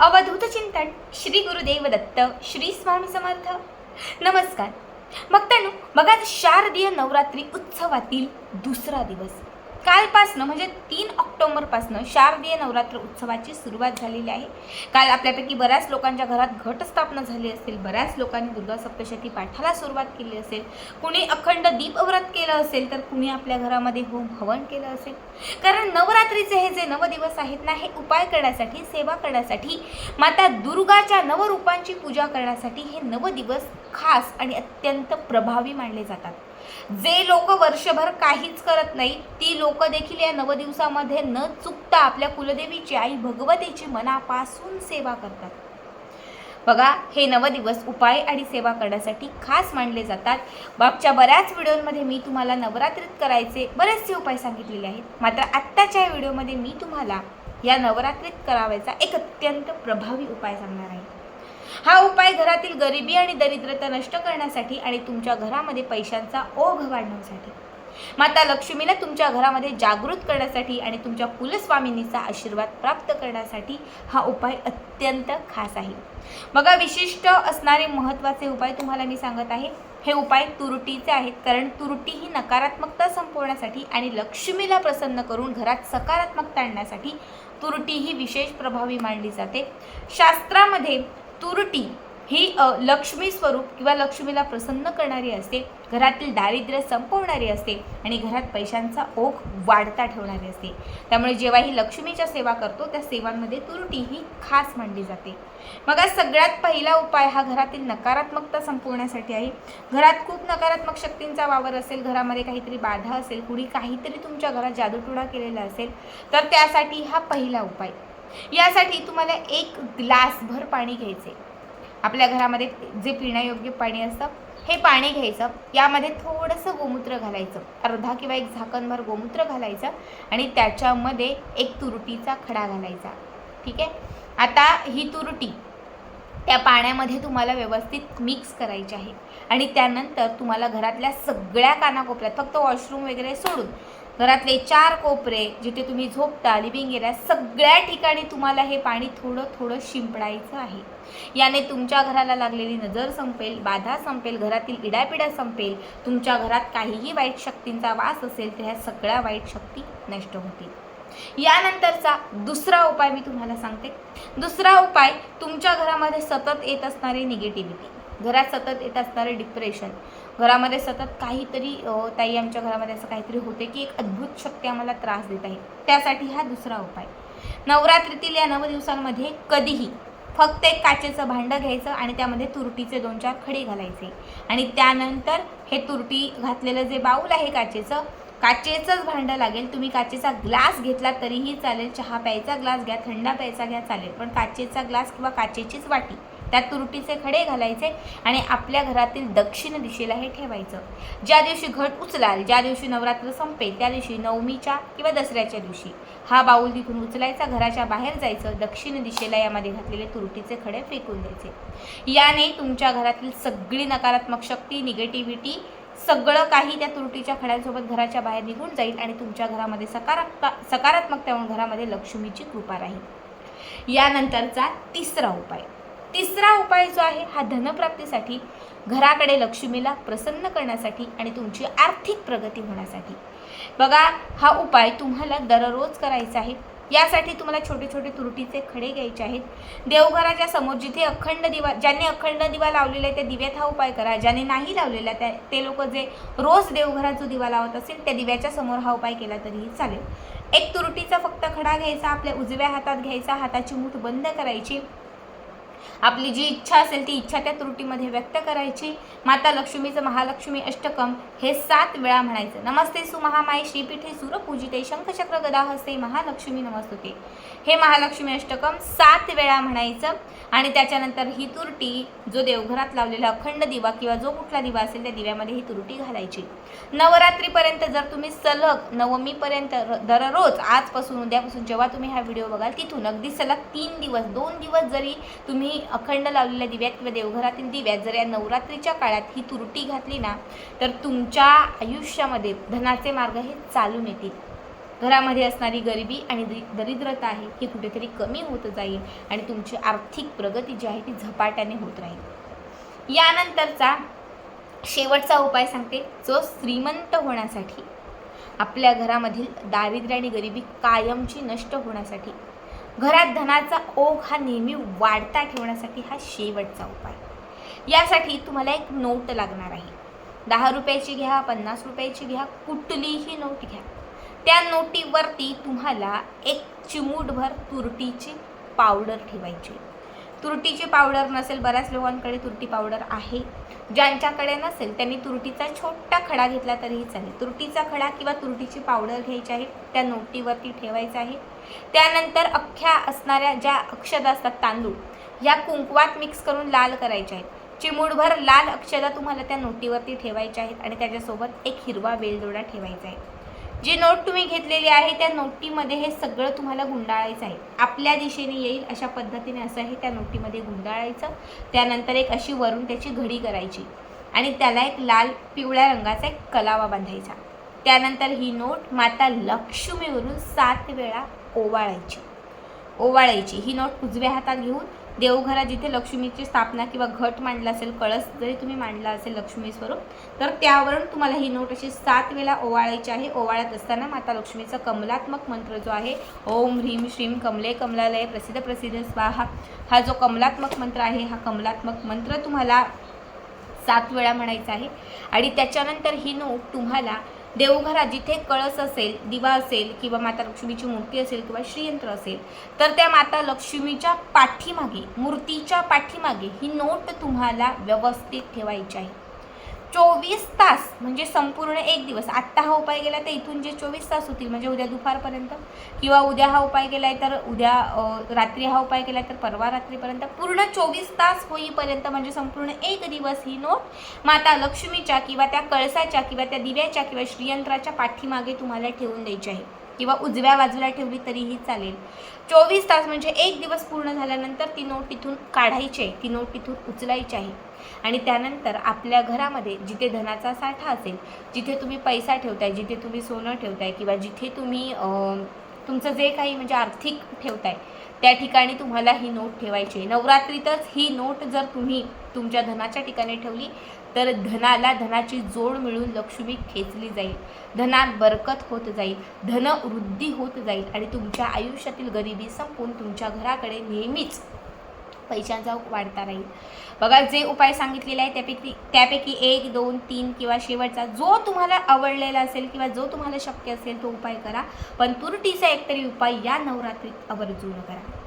अवधूत चिंतन श्री गुरुदेव दत्त श्री स्वामी समर्थ. नमस्कार. मग बघा आज शारदीय नवरात्री उत्सवातील दुसरा दिवस. कालपासनं म्हणजे तीन ऑक्टोंबरपासनं शारदीय नवरात्र उत्सवाची सुरुवात झालेली आहे. काल आपल्यापैकी बऱ्याच लोकांच्या घरात घटस्थापना झाली असेल बऱ्याच लोकांनी दुर्गा सप्तशती पाठाला सुरुवात केली असेल कुणी अखंड दीपव्रत केलं असेल तर कुणी आपल्या घरामध्ये होम हवन केलं असेल. कारण नवरात्रीचे हे जे नवदिवस आहेत ना हे उपाय करण्यासाठी सेवा करण्यासाठी माता दुर्गाच्या नवरूपांची पूजा करण्यासाठी हे नवदिवस खास आणि अत्यंत प्रभावी मानले जातात. जे लोक वर्षभर काहीच करत नाही ती लोक देखील या नवदिवसामध्ये न चुकता आपल्या कुलदेवीची आई भगवतीची मनापासून सेवा करतात. बघा हे नवदिवस उपाय आणि सेवा करण्यासाठी खास मानले जातात. मागच्या बऱ्याच व्हिडिओमध्ये मी तुम्हाला नवरात्रीत करायचे बरेचसे उपाय सांगितलेले आहेत. मात्र आत्ताच्या या व्हिडिओमध्ये मी तुम्हाला या नवरात्रीत करावायचा एक अत्यंत प्रभावी उपाय सांगणार आहे. हा उपाय घरातील गरिबी आणि दरिद्रता नष्ट करण्यासाठी आणि तुमच्या घरामध्ये पैशांचा ओघ वाढवण्यासाठी. माता लक्ष्मीला तुमच्या घरामध्ये जागृत करण्यासाठी आणि तुमच्या कुलस्वामिनीचा आशीर्वाद प्राप्त करण्यासाठी हा उपाय अत्यंत खास आहे. बघा विशिष्ट असणारे महत्त्वाचे उपाय तुम्हाला मी सांगत आहे. हे उपाय तुरटीचे आहेत कारण तुरटी ही नकारात्मकता संपवण्यासाठी आणि लक्ष्मीला प्रसन्न करून घरात सकारात्मकता आणण्यासाठी तुरटी ही विशेष प्रभावी मानली जाते. शास्त्रामध्ये तुरटी ही लक्ष्मी स्वरूप किंवा लक्ष्मीला प्रसन्न करणारी असते. घरातील दारिद्र्य संपवणारी असते आणि घरात पैशांचा ओघ वाढता ठेवणारी असते. त्यामुळे जेव्हा ही लक्ष्मीच्या सेवा करतो त्या सेवांमध्ये तुरटी ही खास मानली जाते. मग आज सगळ्यात पहिला उपाय हा घरातील नकारात्मकता संपवण्यासाठी आहे. घरात खूप नकारात्मक शक्तींचा वावर असेल घरामध्ये काहीतरी बाधा असेल कुणी काहीतरी तुमच्या घरात जादूटोणा केलेला असेल तर त्यासाठी हा पहिला उपाय. यासाठी तुम्हाला एक ग्लासभर पाणी घ्यायचे आपल्या घरामध्ये जे पिण्यायोग्य पाणी असतं हे पाणी घ्यायचं. यामध्ये थोडंसं गोमूत्र घालायचं. अर्धा किंवा एक झाकणभर गोमूत्र घालायचं आणि त्याच्यामध्ये एक तुरटीचा खडा घालायचा. ठीक आहे? आता ही तुरटी त्या पाण्यामध्ये तुम्हाला व्यवस्थित मिक्स करायची आहे. आणि त्यानंतर तुम्हाला घरातल्या सगळ्या कानाकोपऱ्यात फक्त वॉशरूम वगैरे सोडून घरातले चार कोपरे जिथे तुम्ही झोपता लिव्हिंग एरिया सगळ्या ठिकाणी तुम्हाला हे पाणी थोडं थोडं शिंपडायचं आहे. याने तुमच्या घराला लागलेली नजर संपेल बाधा संपेल घरातील इडापिडा संपेल तुमच्या घरात काहीही वाईट शक्तींचा वास असेल तर ह्या सगळ्या वाईट शक्ती नष्ट होतील. यानंतरचा दुसरा उपाय मी तुम्हाला सांगते. दुसरा उपाय तुमच्या घरामध्ये सतत येत असणारी निगेटिव्हिटी घरात सतत येत असणारे डिप्रेशन घरामध्ये सतत काहीतरी ताई आमच्या घरामध्ये असं काहीतरी होते की एक अद्भुत शक्ती आम्हाला त्रास देत आहे. त्यासाठी हा दुसरा उपाय. नवरात्रीतील या नऊ दिवसांमध्ये कधीही फक्त एक काचेचं भांडं घ्यायचं आणि त्यामध्ये तुरटीचे दोन चार खडे घालायचे. आणि त्यानंतर हे तुरटी घातलेलं जे बाऊल आहे काचेचं काचेचंच भांडं लागेल. तुम्ही काचेचा ग्लास घेतला तरीही चालेल. चहा प्यायचा ग्लास घ्या थंडा प्यायचा घ्या चालेल. पण काचेचा ग्लास किंवा काचेचीच वाटी त्यात तुरटीचे खडे घालायचे आणि आपल्या घरातील दक्षिण दिशेला हे ठेवायचं. ज्या दिवशी घट उचलाल ज्या दिवशी नवरात्र संपेल त्या दिवशी नवमीच्या किंवा दसऱ्याच्या दिवशी हा बाऊल तिथून उचलायचा घराच्या बाहेर जायचं दक्षिण दिशेला यामध्ये घातलेले तुरटीचे खडे फेकून द्यायचे. याने तुमच्या घरातील सगळी नकारात्मक शक्ती निगेटिव्हिटी सगळं काही त्या तुरटीच्या खड्यांसोबत घराच्या बाहेर निघून जाईल आणि तुमच्या घरामध्ये सकारात्मक सकारात्मक त्यामुळे घरामध्ये लक्ष्मीची कृपा राहील. यानंतरचा तिसरा उपाय. तिसरा उपाय जो आहे हा धनप्राप्तीसाठी घराकडे लक्ष्मीला प्रसन्न करण्यासाठी आणि तुमची आर्थिक प्रगती होण्यासाठी. बघा हा उपाय तुम्हाला दररोज करायचा आहे. यासाठी तुम्हाला छोटे छोटे तुरटीचे खडे घ्यायचे आहेत. देवघराच्या समोर जिथे अखंड दिवा ज्यांनी अखंड दिवा लावलेला आहे त्या दिव्यात हा उपाय करा. ज्याने नाही लावलेला त्या ते लोक जे रोज देवघरात जो दिवा लावत असेल त्या दिव्याच्या समोर हा उपाय केला तरीही चालेल. एक तुरटीचा फक्त खडा घ्यायचा आपल्या उजव्या हातात घ्यायचा हाताची मूठ बंद करायची. आपली जी इच्छा असेल ती इच्छा त्या त्रुटीमध्ये व्यक्त करायची. माता लक्ष्मीचं महालक्ष्मी अष्टकम हे सात वेळा म्हणायचं. नमस्ते सुमहामाय श्रीपीठे सूरपूजिते शंखचक्र गदा हस्ते महालक्ष्मी नमस्तुते. हे महालक्ष्मी अष्टकम सात वेळा म्हणायचं आणि त्याच्यानंतर ही तुरटी जो देवघरात लावलेला अखंड दिवा किंवा जो कुठला दिवा असेल त्या दिव्यामध्ये ही तुरटी घालायची. नवरात्रीपर्यंत जर तुम्ही सलग नवमीपर्यंत दररोज आजपासून उद्यापासून जेव्हा तुम्ही हा व्हिडिओ बघाल तिथून अगदी सलग तीन दिवस दोन दिवस जरी तुम्ही अखंड लावलेल्या दिव्यात किंवा देवघरातील दिव्यात जर या नवरात्रीच्या काळात ही तुरटी घातली ना तर तुमच्या आयुष्यामध्ये धनाचे मार्ग हे चालून येतील घरामध्ये असणारी गरिबी आणि दरिद्रता आहे ही कुठेतरी कमी होत जाईल आणि तुमची आर्थिक प्रगती जी आहे ती झपाट्याने होत राहील. यानंतरचा शेवटचा उपाय सांगते जो श्रीमंत होण्यासाठी आपल्या घरामधील दारिद्र्य आणि गरिबी कायमची नष्ट होण्यासाठी घरात धनाचा ओघ हा नेहमी वाढता ठेवण्यासाठी हा शेवटचा उपाय. यासाठी तुम्हाला एक नोट लागणार आहे. दहा रुपयाची घ्या पन्नास रुपयाची घ्या कुठलीही नोट घ्या. त्या नोटीवरती तुम्हाला एक चिमूटभर तुरटीची पावडर ठेवायची. तुरटीची पावडर नसेल बऱ्याच लोकांकडे तुरटी पावडर आहे. ज्यांच्याकडे नसेल त्यांनी तुरटीचा छोटा खडा घेतला तरीही चालेल. तुरटीचा खडा किंवा तुरटीची पावडर घ्यायची आहे त्या नोटीवरती ठेवायचं आहे. त्यानंतर अख्ख्या असणाऱ्या ज्या अक्षदा असतात तांदूळ ह्या कुंकवात मिक्स करून लाल करायच्या आहेत. चिमूडभर लाल अक्षदा तुम्हाला त्या नोटीवरती ठेवायच्या आहेत आणि त्याच्यासोबत एक हिरवा वेलदोडा ठेवायचा आहे. जी नोट तुम्ही घेतलेली आहे त्या नोटीमध्ये हे सगळं तुम्हाला गुंडाळायचं आहे. आपल्या दिशेने येईल अशा पद्धतीने असं हे त्या नोटीमध्ये गुंडाळायचं. त्यानंतर एक अशी वरून त्याची घडी करायची. आणि त्याला एक लाल पिवळ्या रंगाचा एक कलावा बांधायचा. त्यानंतर ही नोट माता लक्ष्मीवरून सात वेळा ओवाळायची. ओवाळायची. ही नोट उजव्या हातात घेऊन देवघरात जिथे लक्ष्मीची स्थापना किंवा घट मांडला असेल कळस जरी तुम्ही मांडला असेल लक्ष्मी स्वरूप तर त्यावरून तुम्हाला ही नोट अशी सात वेळा ओवाळायची आहे. ओवाळत असताना माता लक्ष्मीचा कमलात्मक मंत्र जो आहे ओम ह्रीम श्रीम कमले कमलालय प्रसिद्ध प्रसिद्ध स्वाहा हा जो कमलात्मक मंत्र आहे हा कमलात्मक मंत्र तुम्हाला सात वेळा म्हणायचा आहे. आणि त्याच्यानंतर ही नोट तुम्हाला देवघरात जिथे कळस असेल दिवा असेल किंवा माता लक्ष्मीची मूर्ती असेल किंवा श्रीयंत्र असेल तर त्या माता लक्ष्मीच्या पाठीमागे मूर्तीच्या पाठीमागे ही नोट तुम्हाला व्यवस्थित ठेवायची आहे. चोवीस तास म्हणजे संपूर्ण एक दिवस. आत्ता हा उपाय केला तर इथून जे चोवीस तास होतील म्हणजे उद्या दुपारपर्यंत किंवा उद्या हा उपाय केलाय तर उद्या रात्री हा उपाय केलाय तर परवा रात्रीपर्यंत. पूर्ण चोवीस तास होईपर्यंत म्हणजे संपूर्ण एक दिवस ही नोट माता लक्ष्मीच्या किंवा त्या कळसाच्या किंवा त्या दिव्याच्या किंवा श्रीयंत्राच्या पाठीमागे तुम्हाला ठेवून द्यायची आहे. किंवा उजव्या बाजूला ठेवली तरीही चालेल. चोवीस तास म्हणजे एक दिवस पूर्ण झाल्यानंतर ती नोट तिथून काढायची आहे. ती नोट तिथून उचलायची आहे. आणि त्यानंतर आपल्या घरामध्ये जिथे धनाचा साठा असेल जिथे तुम्ही पैसा ठेवताय जिथे तुम्ही सोनं ठेवताय किंवा जिथे तुम्ही तुमचं जे काही म्हणजे आर्थिक ठेवताय त्या ठिकाणी तुम्हाला ही नोट ठेवायची आहे. नवरात्रीतच ही नोट जर तुम्ही तुमच्या धनाच्या ठिकाणी ठेवली तर धनाला धनाची जोड मिळून लक्ष्मी खेचली जाईल. धनात बरकत होत जाईल. धन वृद्धी होत जाईल. आणि तुमच्या आयुष्यातील गरिबी संपून तुमच्या घराकडे नेहमीच पैशांचा वाढता राहील. बघा जे उपाय सांगितलेले आहे त्यापैकी त्यापैकी एक दोन तीन किंवा शेवटचा जो तुम्हाला आवडलेला असेल किंवा जो तुम्हाला शक्य असेल तो उपाय करा. पण तुरटीचा एकतरी उपाय या नवरात्रीत आवर्जून करा.